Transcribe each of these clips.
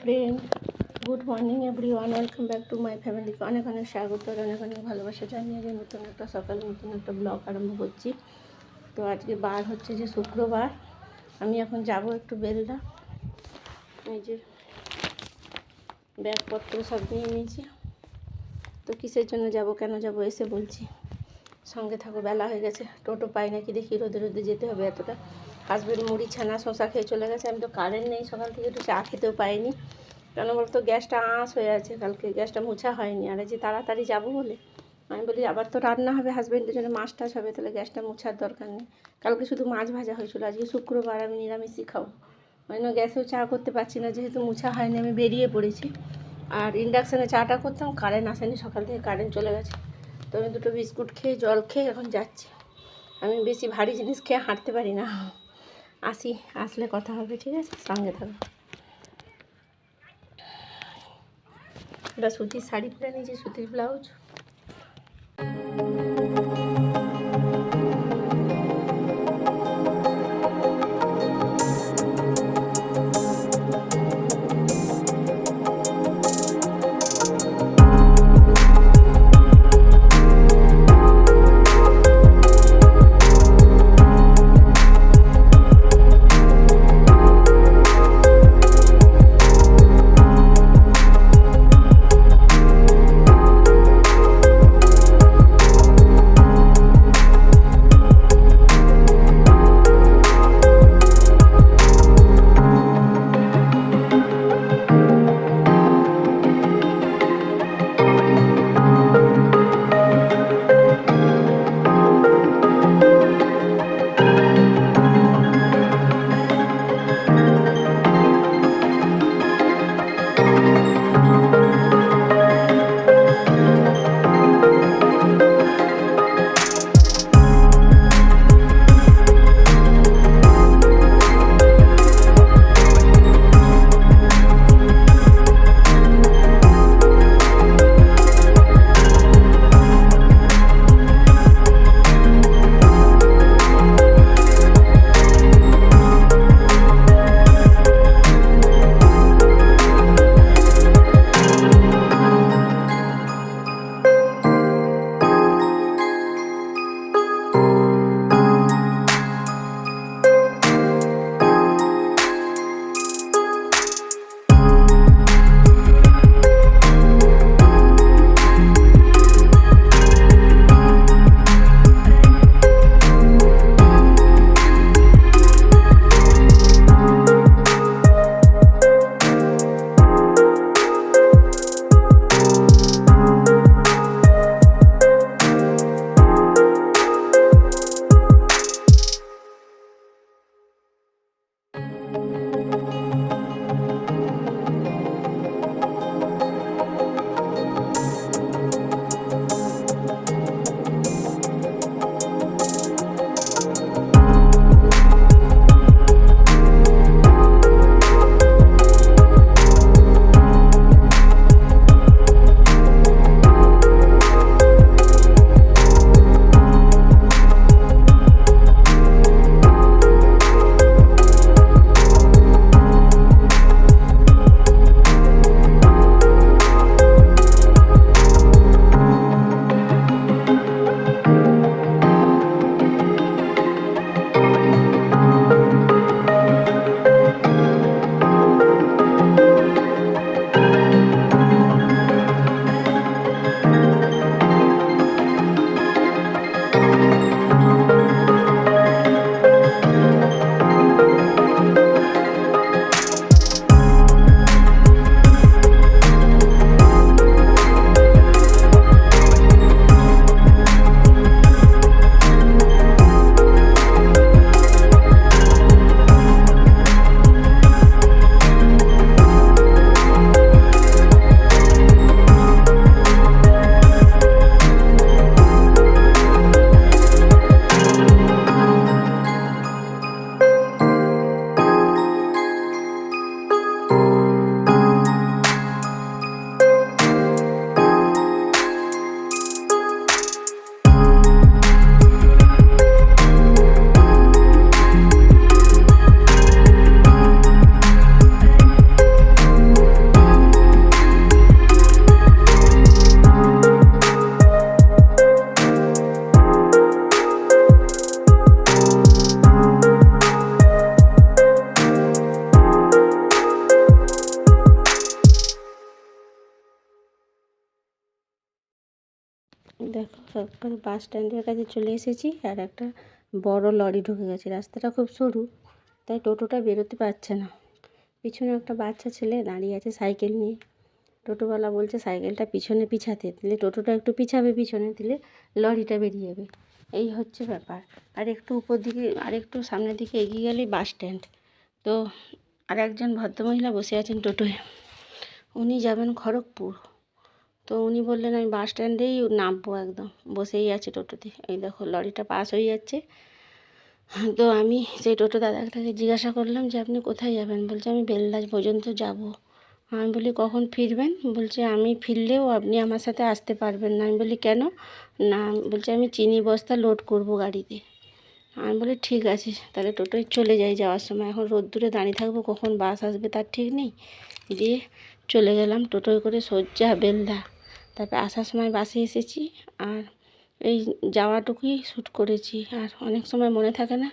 Friend good morning every one welcome back to my ফ্যামিলিকে অনেক অনেক স্বাগত আর অনেক অনেক ভালোবাসা জানিয়ে যে নতুন একটা সকাল, নতুন একটা ব্লগ আরম্ভ করছি। তো আজকে বার হচ্ছে যে শুক্রবার। আমি এখন যাব একটু বেলদা এই যে ব্যাগপত্র সব নিয়ে নিয়েছি। তো কিসের জন্য যাব, কেন যাব এসে বলছি। সঙ্গে থাকো, বেলা হয়ে গেছে। টোটো পাই নাকি দেখি রোদে রোদে যেতে হবে এতটা। হাজবেন্ড মুড়ি, ছানা শশা খেয়ে চলে গেছে। আমি তো কারেন্ট নেই, সকাল থেকে একটু চা খেতেও পাইনি। কেন বলতো, গ্যাসটা আঁশ হয়ে আছে, কালকে গ্যাসটা মোছা হয়নি। আর যে তাড়াতাড়ি যাব বলে, আমি বলি আবার তো রান্না হবে হাজব্যান্ডের জন্য মাছ টাছ হবে, তাহলে গ্যাসটা মোছার দরকার নেই। কালকে শুধু মাছ ভাজা হয়েছিল, আজকে শুক্রবার আমি নিরামিষই খাব। ওই জন্য গ্যাসেও চা করতে পারছি না, যেহেতু মোছা হয়নি, আমি বেরিয়ে পড়েছি। আর ইন্ডাকশানে চাটা করতাম কারেন্ট আসেনি, সকাল থেকে কারেন্ট চলে গেছে। তো আমি দুটো বিস্কুট খেয়ে, জল খেয়ে এখন যাচ্ছি। আমি বেশি ভারী জিনিস খেয়ে হাঁটতে পারি না। আসি, আসলে কথা হবে, ঠিক আছে? সঙ্গে থাকো। এটা সুতির শাড়ি পরে নিয়েছি, সুতির ব্লাউজ। দেখো বাস স্ট্যান্ডের কাছে চলে এসেছি আর একটা বড় লরি ঢুকে গেছে। রাস্তাটা খুব সরু, তাই টোটোটা বেরোতে পারছে না। পিছনে একটা বাচ্চা ছেলে দাঁড়িয়ে আছে সাইকেল নিয়ে। টোটোওয়ালা বলছে সাইকেলটা পিছনে পিছাতে। দিলে টোটোটা একটু পিছাবে পিছনে দিলে লরিটা বেরিয়ে যাবে। এই হচ্ছে ব্যাপার। আর একটু উপর দিকে, আর একটু সামনের দিকে এগিয়ে গেলেই বাস স্ট্যান্ড তো আর একজন ভদ্রমহিলা বসে আছেন টোটোয়। উনি যাবেন খড়গপুর। তো উনি বললেন, আমি বাস স্ট্যান্ডেই নামবো একদম। বসেই আছে টোটোতে। এই দেখো, লরিটা পাস হয়ে যাচ্ছে। তো আমি সেই টোটো দাদাটাকে জিজ্ঞাসা করলাম যে, আপনি কোথায় যাবেন? বলছে, আমি বেলদাস পর্যন্ত যাব। আমি বলি, কখন ফিরবেন? বলছে, আমি ফিরলেও আপনি আমার সাথে আসতে পারবেন না। আমি বলি, কেন? না, বলছে, আমি চিনি বস্তা লোড করব গাড়িতে। আমি বলি, ঠিক আছে, তাহলে টোটোয় চলে যাই যাওয়ার সময়। এখন রোদ্দুরে দাঁড়িয়ে থাকব, কখন বাস আসবে তার ঠিক নেই। দিয়ে চলে গেলাম টোটোয় করে সজ্জা বেলদা। তারপর আসার সময় বাসে এসেছি আর এই যাওয়াটুকুই শ্যুট করেছি। আর অনেক সময় মনে থাকে না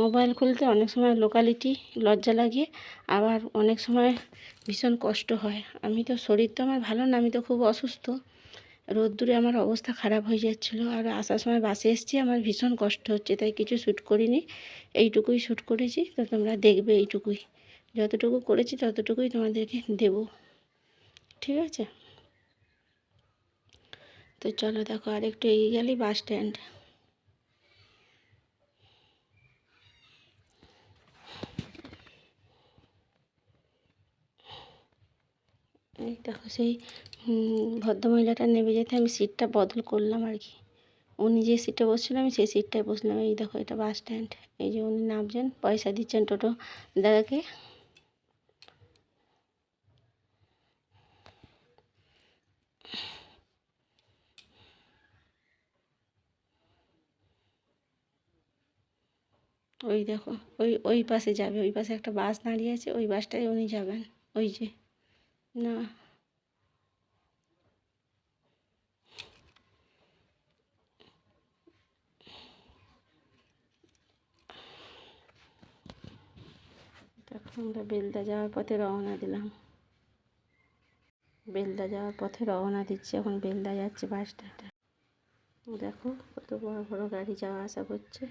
মোবাইল খুলতে অনেক সময় লোকালিটি লজ্জা লাগে, আবার অনেক সময় ভীষণ কষ্ট হয়। আমি তো শরীর তো আমার ভালো না, আমি তো খুব অসুস্থ। রোদ্দুরে আমার অবস্থা খারাপ হয়ে যাচ্ছিল আর আসার সময় বাসে এসেছি, আমার ভীষণ কষ্ট হচ্ছে, তাই কিছু শ্যুট করিনি। এইটুকুই শ্যুট করেছি, তো তোমরা দেখবে এইটুকুই। যতটুকু করেছি ততটুকুই তোমাদেরকে দেব। ঠিক আছে? তো চলো দেখো আর একটু এগিয়ে গেলেই বাস স্ট্যান্ড। এই দেখো সেই ভদ্রমহিলাটা নেমে যেতে আমি সিটটা বদল করলাম আর কি। উনি যে সিটে বসছিল আমি সেই সিটটায় বসলাম। এই দেখো এটা বাস স্ট্যান্ড। এই যে উনি নামছেন, পয়সা দিচ্ছেন টোটো দাদাকে। ওই দেখো, ওই ওই পাশে যাবে, ওই পাশে একটা বাস দাঁড়িয়ে আছে, ওই বাসটায় উনি যাবেন, ওই যে, না। আমরা বেলদা যাওয়ার পথে রওনা দিলাম। বেলদা যাওয়ার পথে রওনা দিচ্ছি, এখন বেলদা যাচ্ছে বাসটা দেখো কত বড় বড় গাড়ি যাওয়া আসা করছে।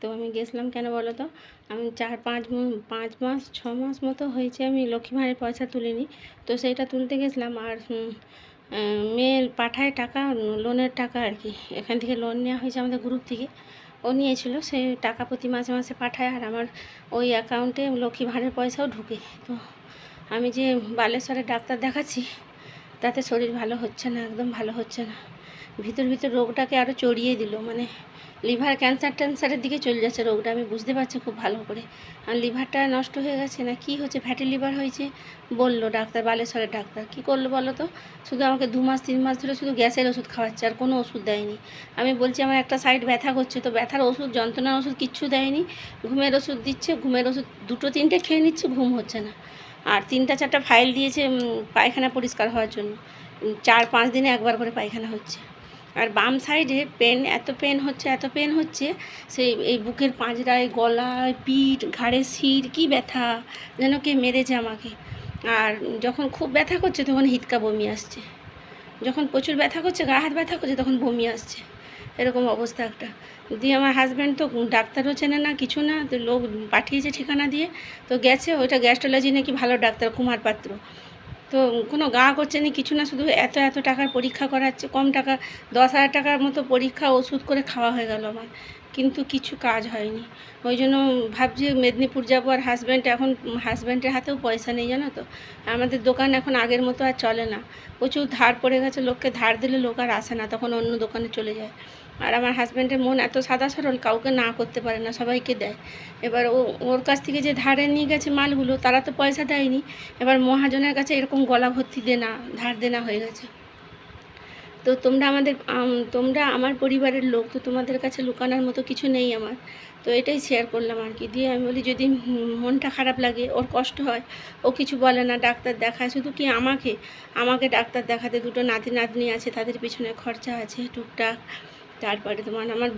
তো আমি গেছিলাম কেন বলো তো? আমি চার পাঁচ পাঁচ মাস, ছ মাস মতো হয়েছে আমি লক্ষ্মী ভাঁড়ের পয়সা তুলিনি। তো সেইটা তুলতে গেছিলাম আর মেয়ে পাঠায় টাকা, লোনের টাকা আর কি। এখান থেকে লোন নেওয়া হয়েছে আমাদের গ্রুপ থেকে। ও নিয়েছিল সেই টাকা প্রতি মাসে মাসে পাঠায় আর আমার ওই অ্যাকাউন্টে লক্ষ্মী ভাঁড়ের পয়সাও ঢুকে। তো আমি যে বালেশ্বরের ডাক্তার দেখাচ্ছি, তাতে শরীর ভালো হচ্ছে না, একদম ভালো হচ্ছে না। ভিতর ভিতর রোগটাকে আরও চড়িয়ে দিল মানে লিভার ক্যান্সার ট্যান্সারের দিকে চলে যাচ্ছে রোগটা, আমি বুঝতে পারছি খুব ভালো করে। আর লিভারটা নষ্ট হয়ে গেছে না, কি হচ্ছে? ফ্যাটি লিভার হয়েছে? বলল ডাক্তার, বালেশ্বরের ডাক্তার। কি করল বলো তো? শুধু আমাকে দু মাস, তিন মাস ধরে শুধু গ্যাসের ওষুধ খাওয়াচ্ছে, আর কোনো ওষুধ দেয়নি। আমি বলছি, আমার একটা সাইড ব্যথা করছে, তো ব্যথার ওষুধ, যন্ত্রণার ওষুধ কিচ্ছু দেয়নি। ঘুমের ওষুধ দিচ্ছে, ঘুমের ওষুধ, দুটো, তিনটে খেয়ে নিচ্ছে, ঘুম হচ্ছে না। আর তিনটা, চারটা ফাইল দিয়েছে পায়খানা পরিষ্কার হওয়ার জন্য। চার, পাঁচ দিনে একবার করে পায়খানা হচ্ছে। আর বাম সাইডে পেন, এত পেন হচ্ছে, এত পেন হচ্ছে, সেই, এই বুকের পাঁজরায়, গলায়, পিঠ, ঘাড়ে শির, কি ব্যথা, যেন কে মেরেছে আমাকে। আর যখন খুব ব্যথা করছে, তখন হিতকা বমি আসছে। যখন প্রচুর ব্যথা করছে, গা হাত ব্যথা করছে, তখন বমি আসছে। এরকম অবস্থা একটা। দিয়ে আমার হাজব্যান্ড তো ডাক্তারও চেনে না, কিছু না, তো লোক পাঠিয়েছে ঠিকানা দিয়ে, তো গেছে, ওইটা গ্যাস্ট্রোলজি নাকি ভালো ডাক্তার, কুমার পাত্র। তো কোনো গা করছে না, কিছু না, শুধু এত এত টাকার পরীক্ষা করাচ্ছে, কম টাকা, দশ হাজার টাকার মতো পরীক্ষা, ওষুধ করে খাওয়া হয়ে গেল আমার। কিন্তু কিছু কাজ হয়নি। ওই জন্য ভাবছি মেদিনীপুর যাব আর হাজব্যান্ড এখন হাজব্যান্ডের হাতেও পয়সা নেই, জানো তো। আমাদের দোকান এখন আগের মতো আর চলে না। প্রচুর ধার পড়ে গেছে, লোককে ধার দিলে লোক আর আসে না, তখন অন্য দোকানে চলে যায়। আর আমার হাজব্যান্ডের মন এত সাদা সরল কাউকে না করতে পারে না, সবাইকে দেয়। এবার ও, ওর কাছ থেকে যে ধারে নিয়ে গেছে মালগুলো, তারা তো পয়সা দেয়নি। এবার মহাজনের কাছে এরকম গলা ভর্তি দেনা, ধার দেনা হয়ে গেছে। তো তোমরা আমাদের তোমরা আমার পরিবারের লোক, তো তোমাদের কাছে লুকানোর মতো কিছু নেই আমার। তো এটাই শেয়ার করলাম আর কি। দিয়ে আমি বলি, যদি মনটা খারাপ লাগে, ওর কষ্ট হয়, ও কিছু বলে না, ডাক্তার দেখায়। শুধু কি আমাকে আমাকে ডাক্তার দেখাতে দুটো নাতি নাতনি আছে, তাদের পিছনে খরচা আছে, টুকটাক। তারপরে তোমার আমার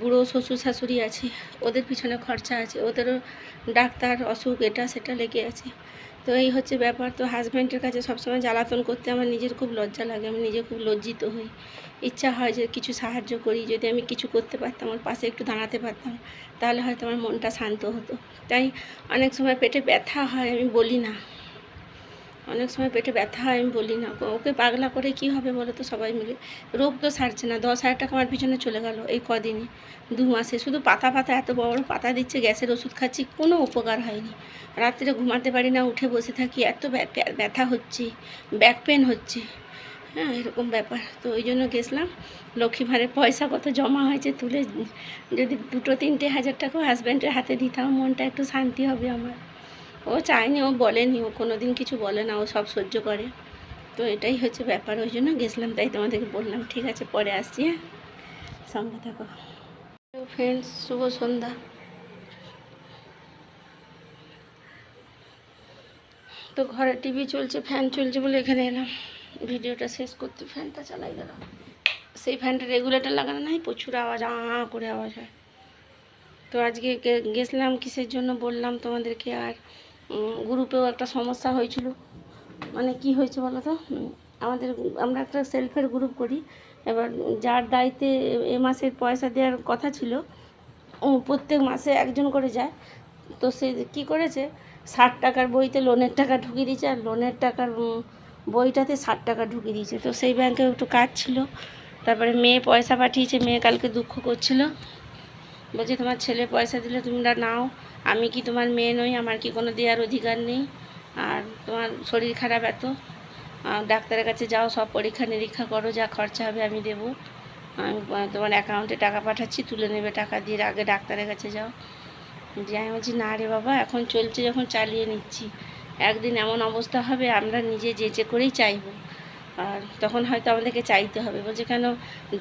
বুড়ো শ্বশুর শাশুড়ি আছে, ওদের পিছনে খরচা আছে, ওদেরও ডাক্তার অসুখ, এটা সেটা লেগে আছে। তো এই হচ্ছে ব্যাপার, তো হাজব্যান্ডের কাছে সবসময় জ্বালাতন করতে আমার নিজের খুব লজ্জা লাগে, আমি নিজে খুব লজ্জিত হই। ইচ্ছা হয় যে কিছু সাহায্য করি, যদি আমি কিছু করতে পারতাম, ওর পাশে একটু দাঁড়াতে পারতাম, তাহলে হয়তো আমার মনটা শান্ত হতো। তাই অনেক সময় পেটে ব্যথা হয়, আমি বলি না। অনেক সময় পেটে ব্যথা, আমি বলি না ওকে পাগলা করে কি হবে বলো তো সবাই মিলে। রোগ তো সারছে না, দশ হাজার টাকা আমার পিছনে চলে গেল এই কদিনই দু মাসে। শুধু পাতা পাতা এত বড় পাতা দিচ্ছে, গ্যাসের ওষুধ খাচ্ছি, কোনো উপকার হয়নি। রাত্রে ঘুমাতে পারি না, উঠে বসে থাকি, এত ব্যা- ব্যা- ব্যথা হচ্ছে ব্যাক পেন হচ্ছে। হ্যাঁ এরকম ব্যাপার। তো ওই জন্য গেছিলাম, লক্ষ্মী ভাঁড়ের পয়সা কত জমা হয়েছে তুলে, যদি দুটো তিনটে হাজার টাকা হাজব্যান্ডের হাতে দিতাম মনটা একটু শান্তি হবে আমার। ও চায়নি, ও বলেনি, ও কোনো দিন কিছু বলে না, ও সব সহ্য করে। তো এটাই হচ্ছে ব্যাপার, ওই জন্য গেছিলাম, তাই তোমাদেরকে বললাম, ঠিক আছে, পরে আসছি হ্যাঁ? সঙ্গে থাকো। ফ্রেন্ডস শুভ সন্ধ্যা। তো ঘরে টিভি চলছে, ফ্যান চলছে বলে এখানে এলাম। ভিডিওটা শেষ করতে ফ্যানটা চালাই গেলাম। সেই ফ্যানটা রেগুলেটর লাগানো নাই, প্রচুর আওয়াজ, আ করে আওয়াজ হয়। তো আজকে গেছিলাম কিসের জন্য বললাম তোমাদেরকে, আর গ্রুপেও একটা সমস্যা হয়েছিল। মানে কি হয়েছে বলো তো আমাদের, আমরা একটা সেলফের গ্রুপ করি। এবার যার দায়িত্বে এ- মাসের পয়সা দেওয়ার কথা ছিল প্রত্যেক মাসে একজন করে যায়। তো সে কি করেছে? ষাট টাকার বইতে লোনের টাকা ঢুকিয়ে দিয়েছে, আর লোনের টাকার বইটাতে ষাট টাকা ঢুকিয়ে দিয়েছে। তো সেই ব্যাংকে একটু কাজ ছিল। তারপরে মেয়ে পয়সা পাঠিয়েছে, মেয়ে কালকে দুঃখ করছিল। বলছে, তোমার ছেলে পয়সা দিলে তোমরা নাও। আমি কি তোমার মেয়ে নই? আমার কি কোনো দেওয়ার অধিকার নেই? আর তোমার শরীর খারাপ এত? ডাক্তারের কাছে যাও, সব পরীক্ষা নিরীক্ষা করো, যা খরচা হবে আমি দেবো। আমি তোমার অ্যাকাউন্টে টাকা পাঠাচ্ছি, তুলে নেবে টাকা দিয়ে, আগে ডাক্তারের কাছে যাও। যে আমি বলছি, না রে বাবা, এখন চলছে যখন চালিয়ে নিচ্ছি। একদিন এমন অবস্থা হবে, আমরা নিজে যেচে করেই চাইব। আর তখন হয়তো আমাদেরকে চাইতে হবে। বলছে, কেন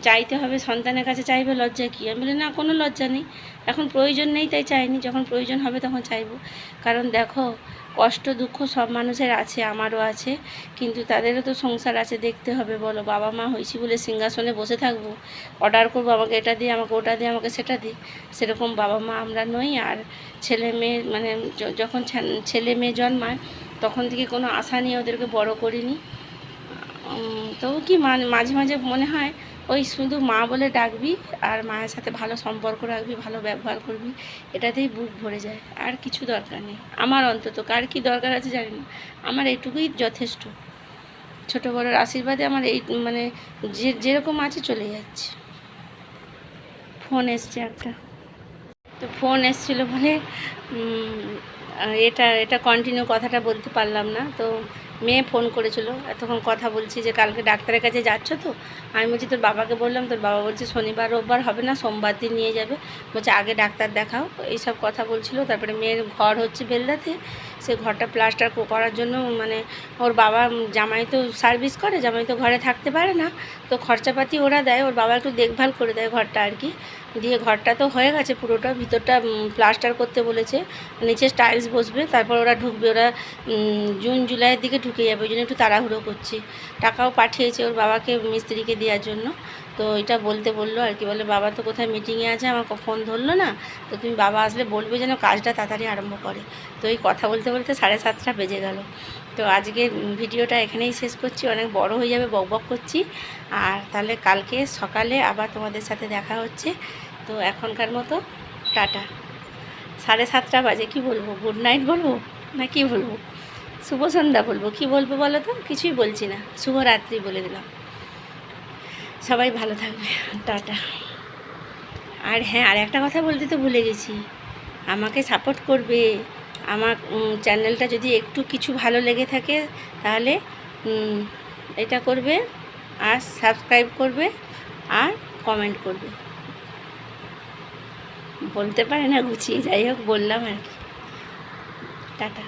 চাইতে হবে? সন্তানের কাছে চাইবে লজ্জা কী? আমি বলি, না, কোনো লজ্জা নেই। এখন প্রয়োজন নেই তাই চাইনি। যখন প্রয়োজন হবে তখন চাইব। কারণ দেখো, কষ্ট, দুঃখ সব মানুষের আছে, আমারও আছে। কিন্তু তাদেরও তো সংসার আছে, দেখতে হবে। বলো, বাবা মা হয়েছি বলে সিংহাসনে বসে থাকব, অর্ডার করব, আমাকে এটা দিয়ে, আমাকে ওটা দিয়ে, আমাকে সেটা দিই সেরকম বাবা মা আমরা নই। আর ছেলে মেয়ে মানে যখন ছেলে মেয়ে জন্মায়, তখন থেকে কোনো আশা নিয়ে ওদেরকে বড় করিনি। তবু কি মাঝে মাঝে মনে হয় ওই শুধু মা বলে ডাকবি আর মায়ের সাথে ভালো সম্পর্ক রাখবি, ভালো ব্যবহার করবি, এটাতেই বুক ভরে যায়। আর কিছু দরকার নেই। আমার অন্তত কার কি দরকার আছে জানি না। আমার এইটুকুই যথেষ্ট। ছোটো বড়োর আশীর্বাদে আমার এই মানে যে, যেরকম আছে চলে যাচ্ছে। ফোন এসছে একটা। তো ফোন এসছিল বলে এটা এটা কন্টিনিউ কথাটা বলতে পারলাম না। তো মেয়ে ফোন করেছিল। এতক্ষণ কথা বলছি যে কালকে ডাক্তারের কাছে যাচ্ছ তো? আমি বলছি, তোর বাবাকে বললাম। তোর বাবা বলছে, শনিবার, রোববার হবে না, সোমবার দিন নিয়ে যাবে। বলছে, আগে ডাক্তার দেখাও। এইসব কথা বলছিল। তারপরে মেয়ের ঘর হচ্ছে বেলদাতে। সে ঘরটা প্লাস্টার করার জন্য মানে ওর বাবা জামাই তো সার্ভিস করে, জামাই তো ঘরে থাকতে পারে না। তো খরচাপাতি ওরা দেয়, ওর বাবা একটু দেখভাল করে দেয় ঘরটা আর কি। দিয়ে ঘরটা তো হয়ে গেছে পুরোটা, ভিতরটা প্লাস্টার করতে বলেছে। নিচে টাইলস বসবে, তারপর ওরা ঢুকবে, ওরা জুন, জুলাইয়ের দিকে ঢুকে যাবে, ওই জন্য একটু তাড়াহুড়ো করছি। টাকাও পাঠিয়েছে ওর বাবাকে, মিস্ত্রিকে দেওয়ার জন্য। তো এটা বলতে বলল আর কি বলে বাবা তো কোথায় মিটিংয়ে আছে আমার ফোন ধরলো না, তো তুমি বাবা আসলে বলবে যেন কাজটা তাড়াতাড়ি আরম্ভ করে। তো এই কথা বলতে বলতে সাড়ে সাতটা বেজে গেল। তো আজকে ভিডিওটা এখানেই শেষ করছি, অনেক বড় হয়ে যাবে, বক বক করছি। আর তাহলে কালকে সকালে আবার তোমাদের সাথে দেখা হচ্ছে। তো এখনকার মতো টাটা। সাড়ে সাতটা বাজে, কি বলব? গুড নাইট বলব? না কি বলব? শুভ সন্ধ্যা বলব। কি বলব বলো তো? কিছুই বলছি না। শুভরাত্রি বলে দিলাম। সবাই ভালো থাকবে। টাটা। আর হ্যাঁ আর একটা কথা বলতে তো ভুলে গেছি। আমাকে সাপোর্ট করবে। আমার চ্যানেলটা যদি একটু কিছু ভালো লেগে থাকে, তাহলে এটা করবে আর সাবস্ক্রাইব করবে আর কমেন্ট করবে। বলতে পারে না, গুছিয়ে। যাই হোক, বললাম আর কি। টাটা।